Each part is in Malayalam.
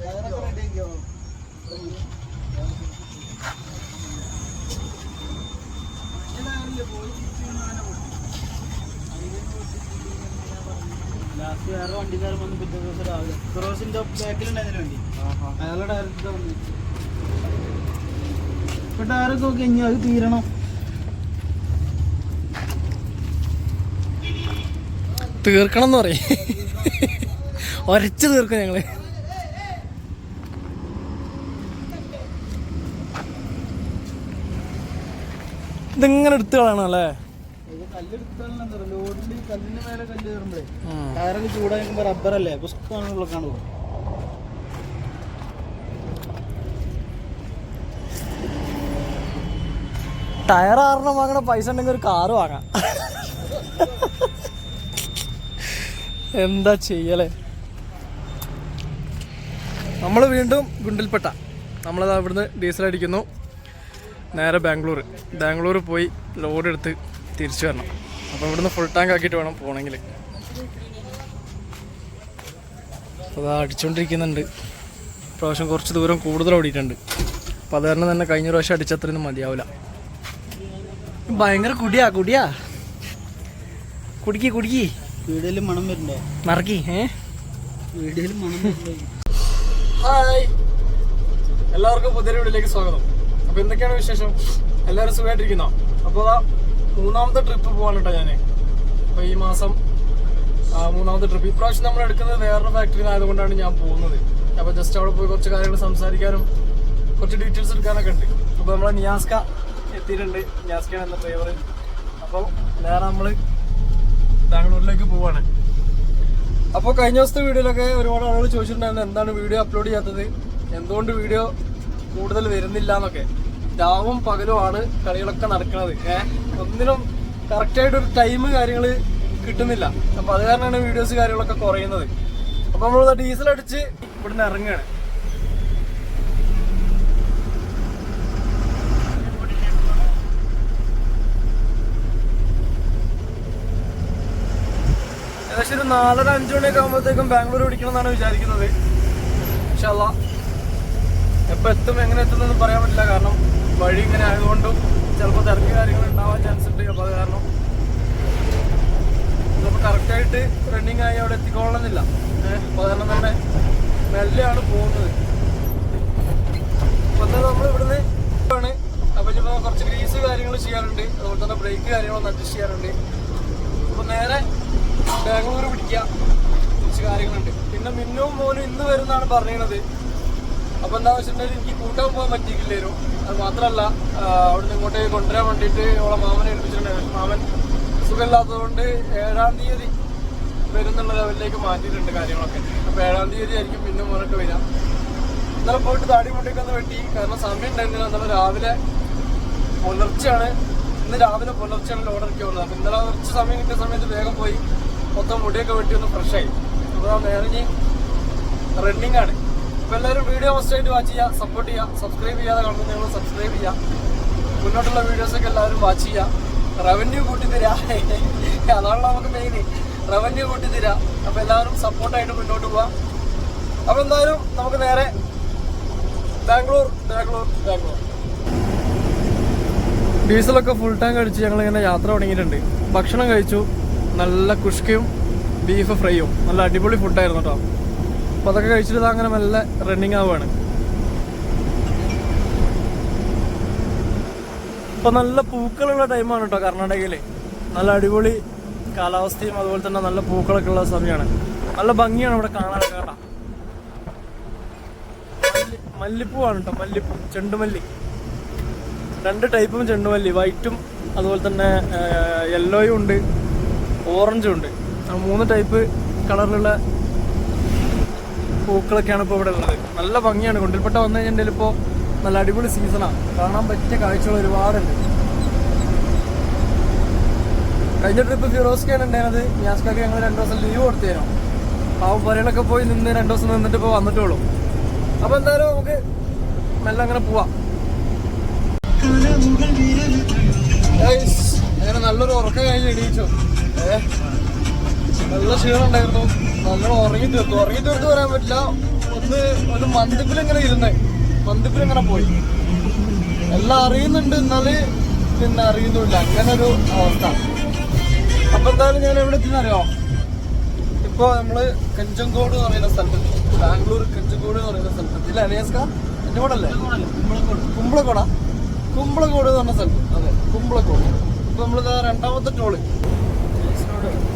വേറെ വണ്ടിക്കാരൻ വന്ന് പിറ്റേ ദിവസം രാവിലെ. ക്രോസിന്റെ ബാക്കിലുണ്ടായിരുന്ന വണ്ടി. ഡയറക്റ്റ് ഇനി അത് തീരണം. തീർക്കണം എന്ന് പറയും. ഒരച്ച് തീർക്കും ഞങ്ങൾ. ഇതിങ്ങനെ എടുത്ത് കളയണം അല്ലേ? റബ്ബറല്ലേ? ടയർ വാങ്ങണ പൈസ ഉണ്ടെങ്കിൽ ഒരു കാറ് വാങ്ങാം. എന്താ ചെയ്യലേ? നമ്മൾ വീണ്ടും ഗുണ്ടിൽപ്പെട്ട. നമ്മളത് അവിടുന്ന് ഡീസൽ അടിക്കുന്നു. നേരെ ബാംഗ്ലൂർ. ബാംഗ്ലൂർ പോയി ലോഡ് എടുത്ത് തിരിച്ചു വരണം. അപ്പോൾ ഇവിടുന്ന് ഫുൾ ടാങ്ക് ആക്കിയിട്ട് വേണം പോകണമെങ്കിൽ അപ്പോൾ അത് അടിച്ചുകൊണ്ടിരിക്കുന്നുണ്ട് പ്രാവശ്യം കുറച്ച് ദൂരം കൂടുതൽ ഓടിയിട്ടുണ്ട്. അപ്പോൾ അത് കാരണം തന്നെ കഴിഞ്ഞ പ്രാവശ്യം അടിച്ചത്രയൊന്നും മതിയാവില്ല ഭയങ്കര കുടിയാ കുടിയാ. കുടിക്കി കുടിക്കി. വീടിലും മണം വരുന്നുണ്ടോ? മറക്കി ഏ? വീടിലും മണം ഹായ്. എല്ലാവർക്കും പുതിയ വീട്ടിലേക്ക് സ്വാഗതം. അപ്പോൾ എന്തൊക്കെയാണ് വിശേഷം? എല്ലാവരും സുഖമായിട്ടിരിക്കുന്നോ അപ്പോൾ മൂന്നാമത്തെ ട്രിപ്പ് പോകാൻ കേട്ടോ ഞാൻ അപ്പോൾ ഈ മാസം മൂന്നാമത്തെ ട്രിപ്പ് ഇപ്രാവശ്യം നമ്മൾ എടുക്കുന്നത് വേറൊരു ഫാക്ടറി ആയതുകൊണ്ടാണ് ഞാൻ പോകുന്നത്. അപ്പോൾ ജസ്റ്റ് അവിടെ പോയി കുറച്ച് കാര്യങ്ങൾ സംസാരിക്കാനും കുറച്ച് ഡീറ്റെയിൽസ് എടുക്കാനൊക്കെ ഉണ്ട്. അപ്പോൾ നമ്മളെ നിയാസ്ക എത്തിയിട്ടുണ്ട്. നിയാസ്കയാണ് എന്ന ഡ്രൈവർ അപ്പോൾ നേരെ നമ്മൾ ബാംഗ്ലൂരിലേക്ക് പോവാണ്. അപ്പോൾ കഴിഞ്ഞ ദിവസത്തെ വീഡിയോയിലൊക്കെ ഒരുപാട് ആളുകൾ ചോദിച്ചിട്ടുണ്ടായിരുന്നു എന്താണ് വീഡിയോ അപ്ലോഡ് ചെയ്യാത്തത്? എന്തുകൊണ്ട് വീഡിയോ കൂടുതൽ വരുന്നില്ല എന്നൊക്കെ. രാവും ആണ് കളികളൊക്കെ നടക്കുന്നത്. ഏഹ് ഒന്നിനും കറക്റ്റായിട്ട് ഒരു ടൈം കാര്യങ്ങൾ കിട്ടുന്നില്ല. അപ്പോൾ അത് കാരണമാണ് വീഡിയോസ് കാര്യങ്ങളൊക്കെ കുറയുന്നത്. അപ്പോൾ നമ്മൾ ഡീസൽ അടിച്ച് ഇവിടുന്ന് ഇറങ്ങുകയാണ് ഏകദേശം ഒരു നാലര അഞ്ചു മണിയൊക്കെ ആകുമ്പോഴത്തേക്കും ബാംഗ്ലൂർ പിടിക്കണം എന്നാണ് വിചാരിക്കുന്നത്. ഇൻഷാല്ല എപ്പോൾ എത്തും എങ്ങനെ എത്തുന്നതെന്ന് പറയാൻ പറ്റില്ല. കാരണം വഴി ഇങ്ങനെ ആയതുകൊണ്ടും ചിലപ്പോൾ തിരക്ക് കാര്യങ്ങൾ ഉണ്ടാവാൻ ചാൻസ് ഉണ്ട്. അപ്പോൾ അത് കാരണം ചിലപ്പോൾ കറക്റ്റായിട്ട് റണ്ണിങ് ആയി അവിടെ എത്തിക്കൊള്ളണമെന്നില്ല അപ്പോൾ കാരണം തന്നെ മെല്ലെയാണ് പോകുന്നത്. അപ്പോൾ നമ്മൾ ഇവിടുന്ന് ആണ്. അപ്പോൾ ഇനിയിപ്പോൾ കുറച്ച് ഗ്രീസ് കാര്യങ്ങൾ ചെയ്യാറുണ്ട്. അതുപോലെ തന്നെ ബ്രേക്ക് കാര്യങ്ങളൊന്ന് അഡ്ജസ്റ്റ് ചെയ്യാറുണ്ട്. അപ്പോൾ നേരെ ബാംഗ്ലൂർ പിടിക്കുക. കുറച്ച് കാര്യങ്ങളുണ്ട്. പിന്നെ മിന്നും മോനും ഇന്ന് വരുന്നാണ് പറയുന്നത് അപ്പോൾ എന്താ വെച്ചിട്ടുണ്ടെങ്കിൽ എനിക്ക് കൂട്ടാൻ പോകാൻ പറ്റിയില്ലായിരുന്നു അത് മാത്രമല്ല അവിടെ അവിടുന്ന് ഇങ്ങോട്ടേക്ക് കൊണ്ടുവരാൻ വേണ്ടിയിട്ട് ഓളെ മാമനെ ഏൽപ്പിച്ചിട്ടുണ്ടായിരുന്നു മാമൻ സുഖമില്ലാത്തതുകൊണ്ട് ഏഴാം തീയതി വരുന്നുള്ള ലെവലിലേക്ക് മാറ്റിയിട്ടുണ്ട് കാര്യങ്ങളൊക്കെ. അപ്പൊ ഏഴാം തീയതി ആയിരിക്കും പിന്നെ മുന്നോട്ട് വരാം ഇന്നലെ പോയിട്ട് താടി മുട്ടൊക്കെ ഒന്ന് വെട്ടി. കാരണം സമയം ഉണ്ടായിരുന്നില്ല. എന്നാൽ രാവിലെ പുലർച്ചെയാണ്. ഇന്ന് രാവിലെ പുലർച്ചെയാണ് ലോഡ് ഇറക്കി വന്നത്. അപ്പൊ ഇന്നലെ കുറച്ച് സമയം കിട്ടിയ സമയത്ത് വേഗം പോയി മൊത്തം മുടിയൊക്കെ വെട്ടി ഒന്ന് ഫ്രഷായി അപ്പോൾ നേരെ മേറിഞ്ഞ് റണ്ണിങ് ആണ്. എല്ലാവരും വീഡിയോ മസ്റ്റായിട്ട് വാച്ച് ചെയ്യുക സപ്പോർട്ട് ചെയ്യുക സബ്സ്ക്രൈബ് ചെയ്യാതെ കാണുന്ന നിങ്ങൾ സബ്സ്ക്രൈബ് ചെയ്യുക. മുന്നോട്ടുള്ള വീഡിയോസൊക്കെ എല്ലാവരും വാച്ച് ചെയ്യുക. റവന്യൂ കൂട്ടി തരിക അതാണ് നമുക്ക് മെയിൻ റവന്യൂ കൂട്ടി തരിക അപ്പോൾ എല്ലാവരും സപ്പോർട്ടായിട്ട് മുന്നോട്ട് പോവാം. അപ്പോൾ എന്തായാലും നമുക്ക് നേരെ ബാംഗ്ലൂർ ബാംഗ്ലൂർ ബാംഗ്ലൂർ. ഡീസലൊക്കെ ഫുൾ ടാങ്ക് അടിച്ച് ഞങ്ങൾ ഇങ്ങനെ യാത്ര തുടങ്ങിയിട്ടുണ്ട്. ഭക്ഷണം കഴിച്ചു. നല്ല കുഷ്കയും ബീഫ് ഫ്രൈയും നല്ല അടിപൊളി ഫുഡായിരുന്നു കേട്ടോ അപ്പോൾ അതൊക്കെ കഴിച്ചിട്ട് അങ്ങനെ മെല്ലെ റണ്ണിങ് ആവുകയാണ്. ഇപ്പോൾ നല്ല പൂക്കളുള്ള ടൈമാണ് കേട്ടോ കർണാടകയിൽ നല്ല അടിപൊളി കാലാവസ്ഥയും അതുപോലെ തന്നെ നല്ല പൂക്കളൊക്കെ ഉള്ള സമയമാണ് നല്ല ഭംഗിയാണ് ഇവിടെ കാണാനൊക്കെ കേട്ടോ. മല്ലി- മല്ലിപ്പൂവാണ് കേട്ടോ മല്ലിപ്പൂ ചെണ്ടുമല്ലി. രണ്ട് ടൈപ്പും ചെണ്ടുമല്ലി വൈറ്റും അതുപോലെ തന്നെ യെല്ലോയും ഉണ്ട് ഓറഞ്ചും ഉണ്ട്. മൂന്ന് ടൈപ്പ് കളറിലുള്ള പൂക്കളൊക്കെയാണ് ഇപ്പോൾ ഇവിടെ ഉള്ളത്. നല്ല ഭംഗിയാണ്. കൊണ്ടിൽപ്പെട്ട വന്നു കഴിഞ്ഞാൽ ഇപ്പോൾ നല്ല അടിപൊളി സീസണാണ് കാണാൻ പറ്റിയ കാഴ്ചകൾ ഒരുപാടുണ്ട്. കഴിഞ്ഞ ട്രിപ്പ് ഫിറോസ്ക്കാണ് ഉണ്ടായിരുന്നത്. ഞാസ്കാക്ക് ഞങ്ങൾ രണ്ടു ദിവസം ലീവ് കൊടുത്തേനോ. പാവം പുരയിലൊക്കെ പോയി നിന്ന് രണ്ടു ദിവസം നിന്നിട്ട് ഇപ്പോൾ വന്നിട്ടുള്ളൂ. അപ്പോൾ എന്തായാലും നമുക്ക് മെല്ലെ അങ്ങനെ പോവാം. നല്ലൊരു ഉറക്കം കഴിഞ്ഞ് എണീച്ചോ. ഏ? നല്ല ക്ഷീണം ഉണ്ടായിരുന്നു നല്ല ഉറങ്ങി തീർത്തു. ഉറങ്ങി തീർത്ത് പറയാൻ പറ്റില്ല. ഒന്ന് ഒരു മന്തിപ്പിൽ ഇങ്ങനെ ഇരുന്നേ. മന്തിപ്പിൽ ഇങ്ങനെ പോയി. എല്ലാം അറിയുന്നുണ്ട് എന്നാൽ പിന്നെ അറിയുന്നില്ല അങ്ങനെ ഒരു അവസ്ഥ. അപ്പൊ എന്തായാലും ഞാൻ എവിടെ എത്തിയെന്നറിയോ ഇപ്പൊ നമ്മൾ കഞ്ചങ്കോട് എന്ന് പറയുന്ന സ്ഥലത്ത് ബാംഗ്ലൂർ കഞ്ചങ്കോട് എന്ന് പറയുന്ന സ്ഥലത്ത് ഇല്ല അനേസ്ക? എന്റെ കൂടെ അല്ലേ കുമ്പളക്കോട. കുമ്പളക്കോട് എന്ന് പറഞ്ഞ സ്ഥലത്ത്. അതെ കുമ്പളക്കോട്. ഇപ്പൊ നമ്മളിതാ രണ്ടാമത്തെ toll.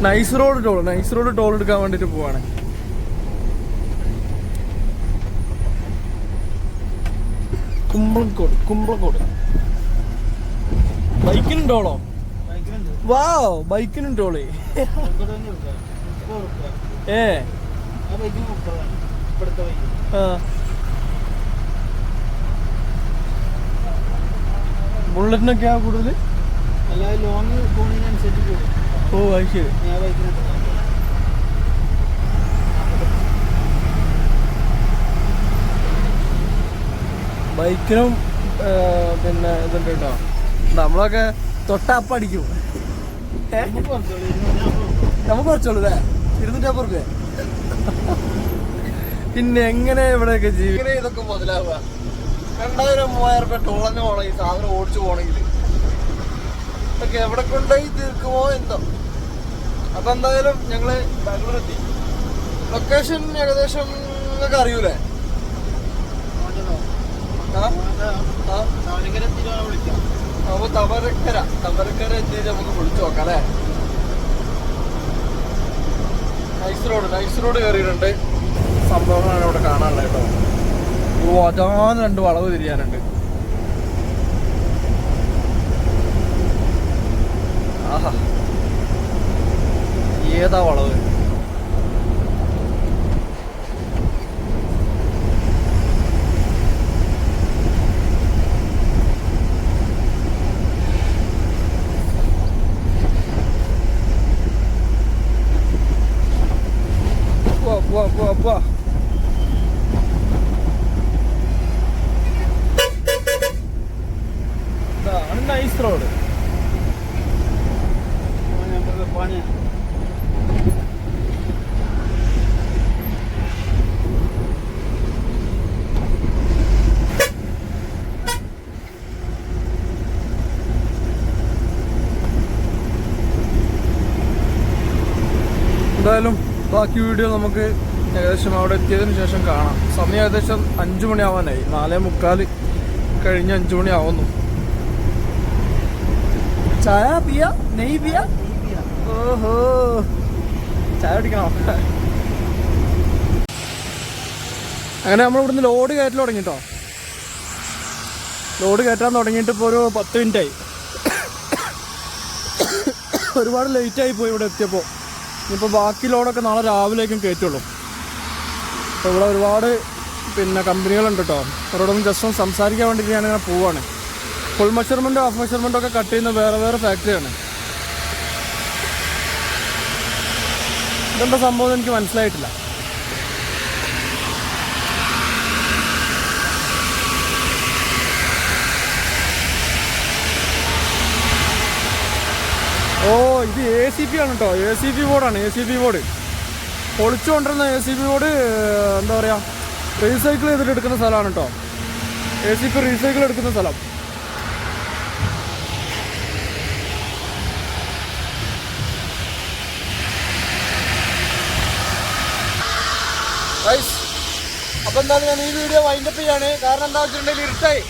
NICE road toll NICE road toll എടുക്കാൻ വേണ്ടിട്ട് പോവാണ്. കുമ്പളക്കോട് കുമ്പളക്കോട് ബൈക്കിനും ടോളോ വാ ബൈക്കിനും ടോൾ ഏ ബുള്ളറ്റിനൊക്കെയാ കൂടുതൽ ലോങ് പോണതിനനുസരിച്ച് കൂടും ഓ അത് ശരി ബൈക്കിനും പിന്നെ ഇതുണ്ട് കേട്ടോ. നമ്മളൊക്കെ തൊട്ടപ്പടിക്കും നമുക്ക് കുറച്ചുള്ളൂ അല്ലേ? ഇരുന്നൂറ്റമ്പത് റുപ്യ. പിന്നെ എങ്ങനെ ഇവിടെയൊക്കെ ജീവിക്കും എങ്ങനെ ഇതൊക്കെ മുതലാവുക. രണ്ടായിരം മൂവായിരം രൂപ ടോളന്നെ പോകണം ഈ സാധനം ഓടിച്ചു പോകണമെങ്കിൽ. ഇതൊക്കെ എവിടെ കൊണ്ടുപോയി തീർക്കുമോ എന്തോ? അപ്പൊ എന്തായാലും ഞങ്ങൾ ബാംഗ്ലൂർ എത്തി ലൊക്കേഷൻ ഏകദേശം നിങ്ങൾക്ക് അറിയൂലേ അപ്പൊ തവരക്കര തവരക്കര എത്തിയിട്ട് നമുക്ക് വിളിച്ചു നോക്കാം അല്ലേ? നൈസ് റോഡ് നൈസ് റോഡ് കയറിയിട്ടുണ്ട് സംഭവങ്ങളാണ് ഇവിടെ കാണാനുള്ളത് കേട്ടോ. അതാണ് രണ്ട് വളവ് തിരിയാനുണ്ട്. ഏതാ വളവ്? പോവാ പോവാ പോവാ പോവാ ഇതാണ് നൈസ് റോഡ് പണിയാണ് എന്തായാലും ബാക്കി വീഡിയോ നമുക്ക് ഏകദേശം അവിടെ എത്തിയതിന് ശേഷം കാണാം. സമയം ഏകദേശം അഞ്ചു മണിയാവാനായി. നാലേ മുക്കാൽ കഴിഞ്ഞ് അഞ്ചു മണിയാവുന്നു. ചായ പിയ? നെയ് പിയ? ഓഹോ. ചായ കുടിക്കണോ? അങ്ങനെ നമ്മൾ ഇവിടുന്ന് ലോഡ് കയറ്റൽ തുടങ്ങിട്ടോ. ലോഡ് കയറ്റാൻ തുടങ്ങിയിട്ട് ഇപ്പോൾ ഒരു പത്ത് മിനിറ്റായി. ഒരുപാട് ലേറ്റായി പോയി ഇവിടെ എത്തിയപ്പോൾ ഇനിയിപ്പോൾ ബാക്കി ലോഡൊക്കെ നാളെ രാവിലേക്കും കയറ്റുള്ളൂ. അപ്പോൾ ഇവിടെ ഒരുപാട് പിന്നെ കമ്പനികളുണ്ട് കേട്ടോ അവരോടൊന്ന് ജസ്റ്റ് ഒന്ന് സംസാരിക്കാൻ വേണ്ടിയിട്ട് ഞാനിങ്ങനെ പോവാണ്. ഫുൾ മെഷർമെന്റ് ഹാഫ് മെഷർമെന്റും ഒക്കെ കട്ട് ചെയ്യുന്ന വേറെ വേറെ ഫാക്ടറിയാണ് ഇതെന്താ സംഭവം എനിക്ക് മനസ്സിലായിട്ടില്ല ഓ ഇത് എ സി പി ആണ് കേട്ടോ എ സി പി ബോർഡാണ് എ സി പി ബോർഡ് പൊളിച്ചു കൊണ്ടിരുന്ന എ സി പി ബോർഡ് എന്താ പറയുക റീസൈക്കിൾ ചെയ്തിട്ട് എടുക്കുന്ന സ്ഥലമാണ് കേട്ടോ എ സി പി റീസൈക്കിൾ എടുക്കുന്ന സ്ഥലം. അപ്പൊ എന്താണ് ഞാൻ ഈ വീഡിയോ വൈൻഡപ്പ് ചെയ്യാണ്. കാരണം എന്താ വെച്ചിട്ടുണ്ടെങ്കിൽ ഇരുട്ടായി.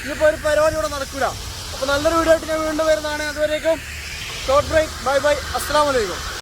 ഇനിയിപ്പോ ഒരു പരിപാടി ഇവിടെ നടക്കൂല. അപ്പൊ നല്ലൊരു വീഡിയോ ആയിട്ട് ഞാൻ വീണ്ടും വരുന്നതാണ്. അതുവരേക്കും ഷോർട്ട് ബ്രേക്ക് ബൈ ബൈ അസ്സാം വലൈക്കും